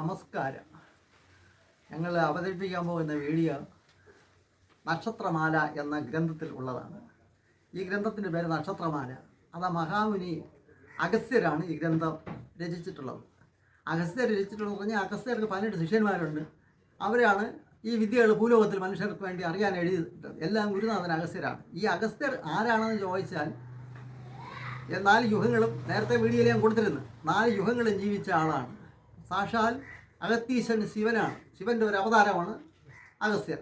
നമസ്കാരം. ഞങ്ങൾ അവതരിപ്പിക്കാൻ പോകുന്ന വീഡിയോ നക്ഷത്രമാല എന്ന ഗ്രന്ഥത്തിൽ ഉള്ളതാണ്. ഈ ഗ്രന്ഥത്തിന്റെ പേര് നക്ഷത്രമാല. അത് മഹാമുനി അഗസ്ത്യരാണ് ഈ ഗ്രന്ഥം രചിച്ചിട്ടുള്ളത്. അഗസ്ത്യർ രചിച്ചിട്ടുള്ളത് പറഞ്ഞാൽ അഗസ്ത്യർക്ക് പതിനെട്ട് ശിഷ്യന്മാരുണ്ട്. അവരാണ് ഈ വിദ്യകൾ ഭൂലോകത്തിൽ മനുഷ്യർക്ക് വേണ്ടി അറിയാൻ എഴുതിയിട്ടത് എല്ലാം ഗുരുനാഥൻ അഗസ്ത്യരാണ്. ഈ അഗസ്ത്യർ ആരാണെന്ന് ചോദിച്ചാൽ നാല് യുഗങ്ങളും നേരത്തെ വീഡിയോയിൽ ഞാൻ കൊടുത്തിരുന്നു. നാല് യുഗങ്ങളും ജീവിച്ച ആളാണ്. സാക്ഷാൽ അഗത്തീശൻ ശിവനാണ്. ശിവന്റെ ഒരു അവതാരമാണ് അഗസ്ത്യർ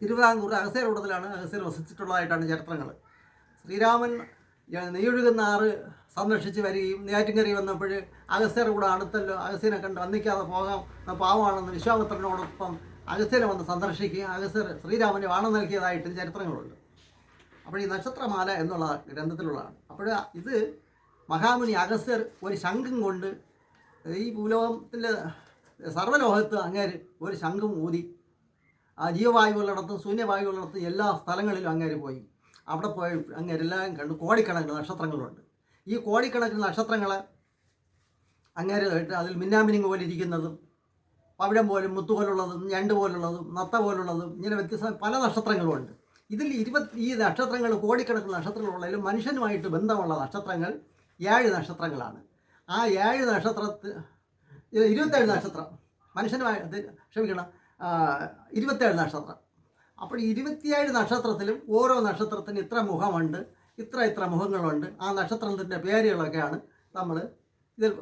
തിരുവിതാംകൂർ അഗസ്ത്യർ കൂട്ടത്തിലാണ് അഗസ്ത്യർ വസിച്ചിട്ടുള്ളതായിട്ടാണ് ചരിത്രങ്ങൾ. ശ്രീരാമൻ നെയ്യൊഴുകുന്ന ആറ് സംരക്ഷിച്ച് വരികയും നെയ്യാറ്റിൻകരി വന്നപ്പോൾ അഗസ്ത്യർ കൂടെ അടുത്തല്ലോ അഗസ്ത്യനെ കണ്ട് വന്നിക്കാതെ പോകാം പാവമാണെന്ന് വിശ്വാമിത്രനോടൊപ്പം അഗസ്ത്യനെ വന്ന് സന്ദർശിക്കുകയും അഗസ്ത്യർ ശ്രീരാമന് വാണം നൽകിയതായിട്ടും ചരിത്രങ്ങളുണ്ട്. അപ്പോൾ ഈ നക്ഷത്രമാല എന്നുള്ള ഗ്രന്ഥത്തിലുള്ളതാണ്. അപ്പോൾ ഇത് മഹാമുനി അഗസ്ത്യർ ഒരു ശംഖം കൊണ്ട് ഈ ഭൂലോകത്തിൽ സർവലോകത്ത് അങ്ങേര് ഒരു ശംഖും ഊതി. ആ ജീവവായുവുള്ളിടത്തും ശൂന്യവായുവുള്ളിടത്തും എല്ലാ സ്ഥലങ്ങളിലും അങ്ങേര് പോയി. അവിടെ പോയി അങ്ങേരെല്ലാം കണ്ട് കോടിക്കണക്കിന് നക്ഷത്രങ്ങളുണ്ട്. ഈ കോടിക്കണക്കിന് നക്ഷത്രങ്ങളെ അങ്ങേര് അതിൽ മിന്നാമിനിങ് പോലെ ഇരിക്കുന്നതും പവിഴം പോലും മുത്തു പോലുള്ളതും ഞണ്ട് പോലുള്ളതും നത്ത പോലുള്ളതും ഇങ്ങനെ വ്യത്യസ്ത പല നക്ഷത്രങ്ങളുമുണ്ട്. ഇതിൽ ഇരുപത്തി ഈ നക്ഷത്രങ്ങൾ കോടിക്കണക്കിന് നക്ഷത്രങ്ങളുള്ളതിലും മനുഷ്യനുമായിട്ട് ബന്ധമുള്ള നക്ഷത്രങ്ങൾ ഏഴ് നക്ഷത്രങ്ങളാണ്. ആ ഏഴ് നക്ഷത്രത്തിൽ ഇരുപത്തേഴ് നക്ഷത്രം. മനുഷ്യന് ക്ഷമിക്കണം. ഇരുപത്തേഴ് നക്ഷത്രം. അപ്പോൾ ഇരുപത്തിയേഴ് നക്ഷത്രത്തിലും ഓരോ നക്ഷത്രത്തിന് ഇത്ര മുഖമുണ്ട് ഇത്ര ഇത്ര മുഖങ്ങളുണ്ട്. ആ നക്ഷത്രത്തിന്റെ പേരുകളൊക്കെയാണ് നമ്മൾ ഇതിൽ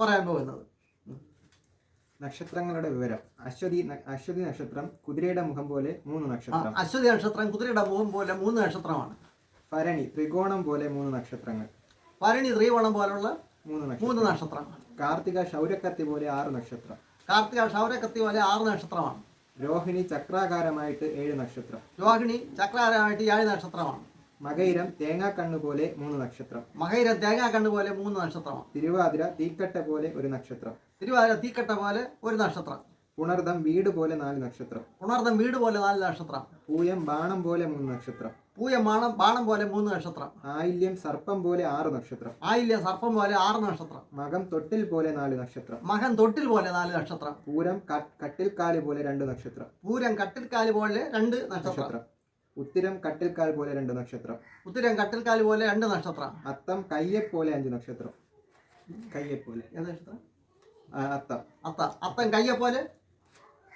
പറയാൻ പോകുന്നത്. നക്ഷത്രങ്ങളുടെ വിവരം. അശ്വതി അശ്വതി നക്ഷത്രം കുതിരയുടെ മുഖം പോലെ മൂന്ന് നക്ഷത്രം. അശ്വതി നക്ഷത്രം കുതിരയുടെ മുഖം പോലെ മൂന്ന് നക്ഷത്രമാണ്. ഭരണി ത്രികോണം പോലെ മൂന്ന് നക്ഷത്രങ്ങൾ. ഭരണി ത്രികോണം പോലുള്ള മൂന്ന് മൂന്ന് നക്ഷത്രം നക്ഷത്രം കാർത്തിക ശൗരക്കത്തി പോലെ ആറ് നക്ഷത്രം. കാർത്തിക ശൗര്യക്കത്തി പോലെ ആറ് നക്ഷത്രമാണ്. രോഹിണി ചക്രാകാരമായിട്ട് ഏഴ് നക്ഷത്രം. രോഹിണി ചക്രാകാരമായിട്ട് ഏഴ് നക്ഷത്രമാണ്. മകയിരം തേങ്ങാക്കണ്ണ് പോലെ മൂന്ന് നക്ഷത്രം. മകയിരം തേങ്ങാക്കണ്ണ് പോലെ മൂന്ന് നക്ഷത്രമാണ്. തിരുവാതിര തീക്കട്ട പോലെ ഒരു നക്ഷത്രം. തിരുവാതിര തീക്കട്ട പോലെ ഒരു നക്ഷത്രം. പുണർദം വീട് പോലെ നാല് നക്ഷത്രം. പുണർദം വീട് പോലെ നാല് നക്ഷത്രം. പൂയം ബാണം പോലെ മൂന്ന് നക്ഷത്രം. പൂയം ബാണം ബാണം പോലെ മൂന്ന് നക്ഷത്രം. ആയില്യം സർപ്പം പോലെ ആറ് നക്ഷത്രം. ആയില്യം സർപ്പം പോലെ ആറ് നക്ഷത്രം. മകം തൊട്ടിൽ പോലെ നാല് നക്ഷത്രം. മകൻ തൊട്ടിൽ പോലെ നാല് നക്ഷത്രം. പൂരം കട്ടിൽ കട്ടിൽക്കാൽ പോലെ രണ്ട് നക്ഷത്രം. പൂരം കട്ടിൽക്കാൽ പോലെ രണ്ട് നക്ഷത്രം. ഉത്തിരം കട്ടിൽക്കാൽ പോലെ രണ്ട് നക്ഷത്രം. ഉത്തരം കട്ടിൽക്കാൽ പോലെ രണ്ട് നക്ഷത്രം. അത്തം കയ്യെ പോലെ അഞ്ച് നക്ഷത്രം. കയ്യെപ്പോലെ ഏത് നക്ഷത്രം? അത്തം. അത്തം കയ്യെ അത്തൻ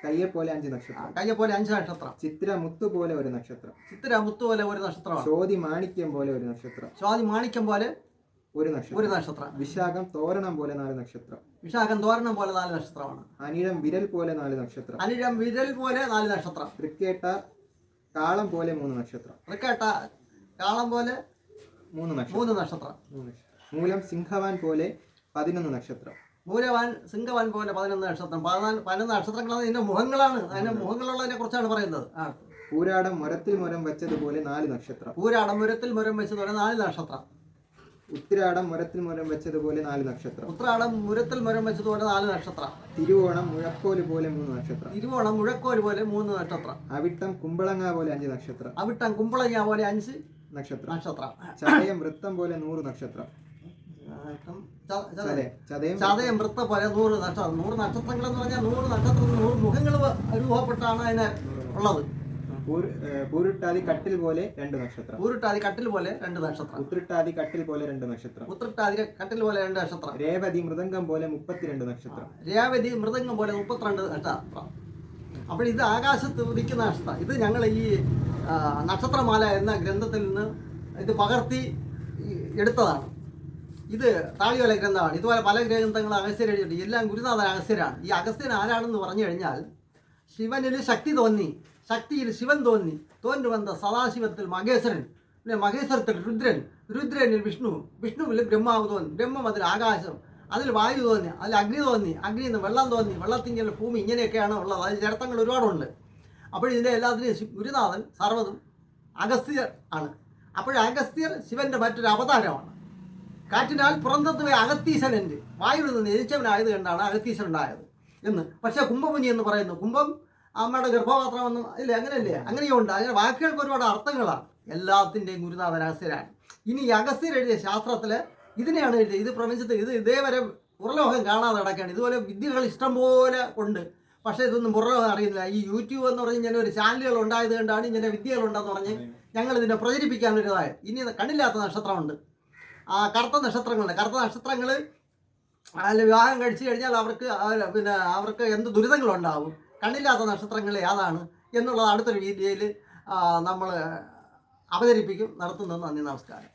കയ്യെ പോലെ അഞ്ച് നക്ഷത്രം. കയ്യെ പോലെ അഞ്ച് നക്ഷത്രം. ചിത്ര മുത്തു പോലെ ഒരു നക്ഷത്രം. ചിത്ര മുത്തു പോലെ ഒരു നക്ഷത്രം ചോതി മാണിക്യം പോലെ ഒരു നക്ഷത്രം. ചോതി മാണിക്യം പോലെ ഒരു നക്ഷത്രം. ഒരു നക്ഷത്രം. വിശാഖം തോരണം പോലെ നാല് നക്ഷത്രം. വിശാഖം തോരണം പോലെ നാല് നക്ഷത്രമാണ്. അനിഴം വിരൽ പോലെ നാല് നക്ഷത്രം. അനിഴം വിരൽ പോലെ നാല് നക്ഷത്രം. തൃക്കേട്ട കാളം പോലെ മൂന്ന് നക്ഷത്രം. തൃക്കേട്ട കാളം പോലെ മൂന്ന് നക്ഷത്രം. മൂന്ന് നക്ഷത്രം. മൂലം സിംഹവാൻ പോലെ പതിനൊന്ന് നക്ഷത്രം. മൂലവാൻ സിംഗവാൻ പോലെ പതിനൊന്ന് നക്ഷത്രം. പതിനാല് പതിനൊന്ന് നക്ഷത്രങ്ങളാണ് ഇതിന്റെ മുഖങ്ങളാണ്. അതിന്റെ മുഖങ്ങളുള്ളതിനെ കുറിച്ചാണ് പറയുന്നത്. ആ പൂരാടം മുരത്തിൽ മുരം വെച്ചതുപോലെ നാല് നക്ഷത്രം. പൂരാടം മുരത്തിൽ മുരം വെച്ചതുപോലെ നാല് നക്ഷത്രം. ഉത്തരാടം മുരത്തിൽ മുരം വെച്ചതുപോലെ നാല് നക്ഷത്രം. ഉത്രാടം മുരത്തിൽ മുരം വെച്ചതുപോലെ നാല് നക്ഷത്രം. തിരുവോണം മുഴക്കോൽ പോലെ മൂന്ന് നക്ഷത്രം. തിരുവോണം മുഴക്കോൽ പോലെ മൂന്ന് നക്ഷത്രം. അവിട്ടം കുമ്പളങ്ങ പോലെ അഞ്ച് നക്ഷത്രം. അവിട്ടം കുമ്പളങ്ങ പോലെ അഞ്ച് നക്ഷത്രം. നക്ഷത്രം. ചായം വൃത്തം പോലെ നൂറ് നക്ഷത്രം. ചതയം വൃത്ത പോലെ നൂറ് നക്ഷത്രം നൂറ് നക്ഷത്രങ്ങൾ എന്ന് പറഞ്ഞാൽ നൂറ് നക്ഷത്രം നൂറ് മുഖങ്ങൾ രൂപപ്പെട്ടാണ് അതിന് ഉള്ളത്. പൂര്- കട്ടിൽ പോലെ രണ്ട് നക്ഷത്രം. ഊരിട്ടാതി കട്ടിൽ പോലെ രണ്ട് നക്ഷത്രം. ഉത്രിട്ടാതി കട്ടിൽ പോലെ രണ്ട് നക്ഷത്രം. ഉത്രട്ടാതി കട്ടിൽ പോലെ രണ്ട് നക്ഷത്രം. രേവതി മൃദംഗം പോലെ മുപ്പത്തിരണ്ട് നക്ഷത്രം. രേവതി മൃദംഗം പോലെ മുപ്പത്തിരണ്ട് നക്ഷത്രം. അപ്പോൾ ഇത് ആകാശത്ത് ഉദിക്കുന്ന നക്ഷത്രം. ഇത് ഞങ്ങൾ ഈ നക്ഷത്രമാല എന്ന ഗ്രന്ഥത്തിൽ നിന്ന് ഇത് പകർത്തി എടുത്തതാണ്. ഇത് താളിയോല ഗ്രന്ഥമാണ് ഇതുപോലെ പല ഗ്രന്ഥങ്ങൾ അഗസ്ത്യർ എഴുതിയിട്ടുണ്ട്. എല്ലാം ഗുരുനാഥൻ അഗസ്ത്യരാണ് ഈ അഗസ്ത്യൻ ആരാണെന്ന് പറഞ്ഞു കഴിഞ്ഞാൽ ശിവനിൽ ശക്തി തോന്നി. ശക്തിയിൽ ശിവൻ തോന്നി. തോന്നി വന്ന സദാശിവത്തിൽ മഹേശ്വരൻ. പിന്നെ മഹേശ്വരത്തിൽ രുദ്രൻ. രുദ്രനിൽ വിഷ്ണു. വിഷ്ണുവിൽ ബ്രഹ്മാവ് തോന്നി. ബ്രഹ്മം അതിൽ ആകാശം. അതിൽ വായു തോന്നി. അതിൽ അഗ്നി തോന്നി. അഗ്നിയിൽ നിന്ന് വെള്ളം തോന്നി. വെള്ളത്തിങ്കിൽ ഭൂമി ഇങ്ങനെയൊക്കെയാണ് ഉള്ളത്. അതിൽ ചരിത്രങ്ങൾ ഒരുപാടുണ്ട്. അപ്പോൾ ഇതിന്റെ എല്ലാത്തിനും ഗുരുനാഥൻ സർവതും അഗസ്ത്യർ ആണ്. അപ്പോൾ അഗസ്ത്യർ ശിവന്റെ മറ്റൊരു അവതാരമാണ്. കാറ്റിനാൽ പുറന്തത്വേ അഗത്തീശനന്റെ വായുവിൽ നിന്ന് ജനിച്ചവനായത് കണ്ടാണ് അഗത്തീശൻ ഉണ്ടായത് എന്ന്. പക്ഷേ കുംഭമുനി എന്ന് പറയുന്നു. കുംഭം അമ്മയുടെ ഗർഭപാത്രമെന്ന് ഇല്ല? അങ്ങനെയല്ലേ? അങ്ങനെയുണ്ട് അങ്ങനെ വാക്കുകൾക്ക് ഒരുപാട് അർത്ഥങ്ങളാണ്. എല്ലാത്തിന്റെയും ഗുരുനാഥൻ അഗസ്ത്യരാണ് ഇനി അഗസ്ത്യർ എഴുതിയ ശാസ്ത്രത്തിൽ ഇതിനെയാണ് എഴുതിയത്. ഇത് പ്രപഞ്ചത്തിൽ ഇത് ഇതേവരെ പുറലോകം കാണാതെ കിടക്കുകയാണ് ഇതുപോലെ വിദ്യകൾ ഇഷ്ടം പോലെ ഉണ്ട്. പക്ഷേ ഇതൊന്നും പുറലോകം അറിയുന്നില്ല. ഈ യൂട്യൂബ് എന്ന് പറഞ്ഞ് ഇങ്ങനെ ഒരു ചാനലുകൾ ഉണ്ടായത് കൊണ്ടാണ് ഇങ്ങനെ വിദ്യകളുണ്ടെന്ന് പറഞ്ഞ് ഞങ്ങൾ ഇതിനെ ഇതായത് ഇനി കണ്ണില്ലാത്ത നക്ഷത്രമുണ്ട്. കറുത്ത നക്ഷത്രങ്ങളുണ്ട്. കറുത്ത നക്ഷത്രങ്ങൾ അതിൽ വിവാഹം കഴിച്ചു കഴിഞ്ഞാൽ അവർക്ക് പിന്നെ അവർക്ക് എന്ത് ദുരിതങ്ങളുണ്ടാവും? കണ്ണില്ലാത്ത നക്ഷത്രങ്ങൾ ഏതാണ് എന്നുള്ളത് അടുത്തൊരു വീഡിയോയിൽ നമ്മൾ അവതരിപ്പിക്കും. നടത്തുന്നത് നന്ദി നമസ്കാരം.